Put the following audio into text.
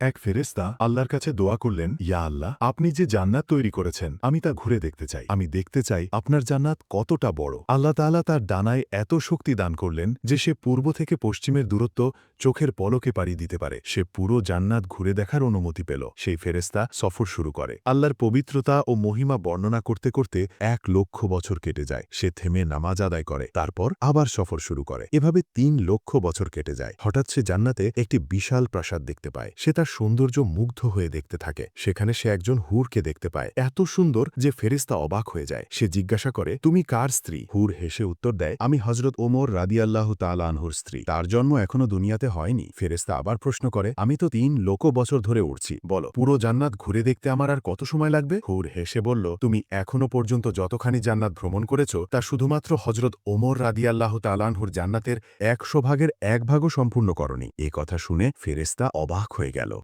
এক ফেরেস্তা আল্লাহর কাছে দোয়া করলেন, ইয়া আল্লাহ, আপনি যে জান্নাত তৈরি করেছেন, আমি তা ঘুরে দেখতে চাই। আমি দেখতে চাই আপনার জান্নাত কতটা বড়। আল্লাহ তাআলা তার ডানায় এত শক্তি দান করলেন যে সে পূর্ব থেকে পশ্চিমের দূরত্ব চোখের পলকে পাড়ি দিতে পারে। সে পুরো জান্নাত ঘুরে দেখার অনুমতি পেল। সেই ফেরেস্তা সফর শুরু করে। আল্লাহর পবিত্রতা ও মহিমা বর্ণনা করতে করতে এক লক্ষ বছর কেটে যায়। সে থেমে নামাজ আদায় করে, তারপর আবার সফর শুরু করে। এভাবে তিন লক্ষ বছর কেটে যায়। হঠাৎ সে জান্নাতে একটি বিশাল প্রাসাদ দেখতে পায়। সে তার সৌন্দর্য মুগ্ধ হয়ে দেখতে থাকে। সেখানে সে একজন হুরকে দেখতে পায়। এত সুন্দর যে ফেরিস্তা অবাক হয়ে যায়। সে জিজ্ঞাসা করে, তুমি কার স্ত্রী? হুর হেসে উত্তর দেয়, আমি হজরত ওমর রাদিয়াল্লাহ তাল আনহুর স্ত্রী। তার জন্ম এখনও দুনিয়াতে হয়নি। ফেরেস্তা আবার প্রশ্ন করে, আমি তো তিন লোক বছর ধরে উঠছি বলো, পুরো জান্নাত ঘুরে দেখতে আমার আর কত সময় লাগবে? হুর হেসে বলল, তুমি এখনও পর্যন্ত যতখানি জান্নাত ভ্রমণ করেছ, তা শুধুমাত্র হজরত ওমর রাদিয়াল্লাহ তালানহুর জান্নাতের একশো ভাগের এক ভাগও সম্পূর্ণ করনি। এ কথা শুনে ফেরেস্তা অবাক হয়ে গেল।